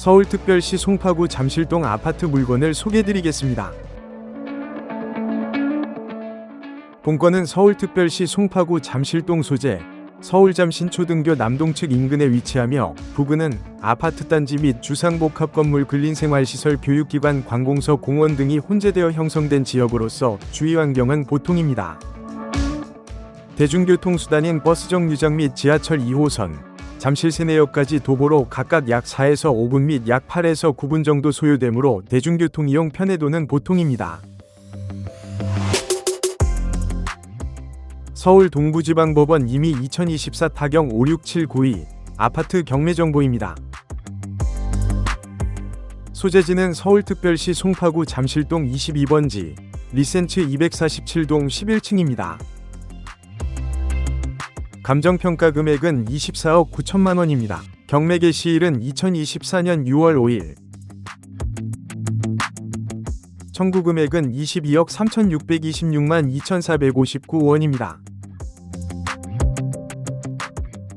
서울특별시 송파구 잠실동 아파트 물건을 소개드리겠습니다. 본건은 서울특별시 송파구 잠실동 소재 서울 잠 신초등교 남동측 인근에 위치하며 부근은 아파트 단지 및 주상복합 건물 근린생활시설 교육기관 관공서 공원 등이 혼재되어 형성된 지역으로서 주위 환경은 보통입니다. 대중교통수단인 버스 정류장 및 지하철 2호선, 잠실 세내역까지 도보로 각각 약 4에서 5분 및 약 8에서 9분 정도 소요되므로 대중교통 이용 편의도는 보통입니다. 서울 동부지방법원 이미 2024 타경 56792 아파트 경매 정보입니다. 소재지는 서울특별시 송파구 잠실동 22번지 리센츠 247동 11층입니다. 감정평가 금액은 24억 9천만 원입니다. 경매 개시일은 2024년 6월 5일. 청구 금액은 22억 3,626만 2,459원입니다.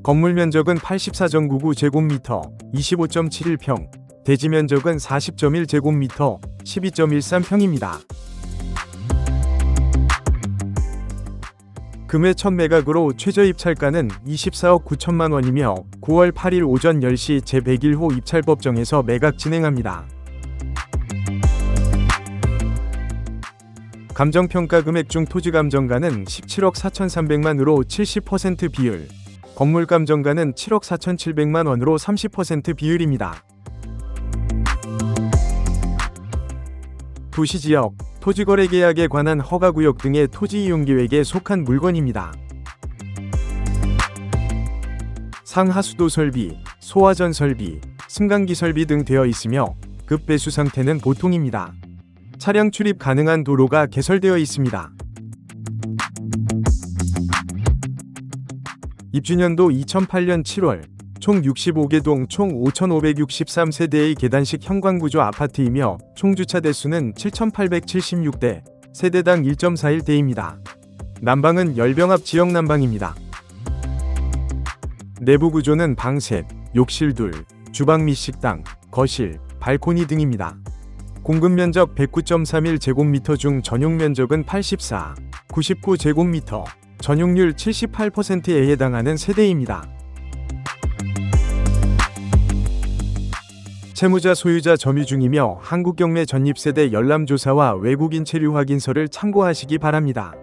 건물 면적은 84.99 제곱미터, 25.71평, 대지 면적은 40.1 제곱미터, 12.13평입니다. 금액 첫 매각으로 최저 입찰가는 24억 9천만 원이며 9월 8일 오전 10시 제101호 입찰법정에서 매각 진행합니다. 감정평가 금액 중 토지감정가는 17억 4,300만으로 70% 비율, 건물감정가는 7억 4,700만 원으로 30% 비율입니다. 도시지역, 토지거래 계약에 관한 허가구역 등의 토지 이용 계획에 속한 물건입니다. 상하수도 설비, 소화전 설비, 승강기 설비 등 되어 있으며 급배수 상태는 보통입니다. 차량 출입 가능한 도로가 개설되어 있습니다. 입주년도 2008년 7월 총 65개 동 총 5,563세대의 계단식 현관구조 아파트이며 총 주차 대수는 7,876대, 세대당 1.41대입니다. 난방은 열병합 지역 난방입니다. 내부 구조는 방 셋, 욕실 둘, 주방 및 식당, 거실, 발코니 등입니다. 공급 면적 109.31 제곱미터 중 전용 면적은 84, 99 제곱미터, 전용률 78%에 해당하는 세대입니다. 채무자 소유자 점유 중이며 한국경매 전입세대 열람조사와 외국인 체류 확인서를 참고하시기 바랍니다.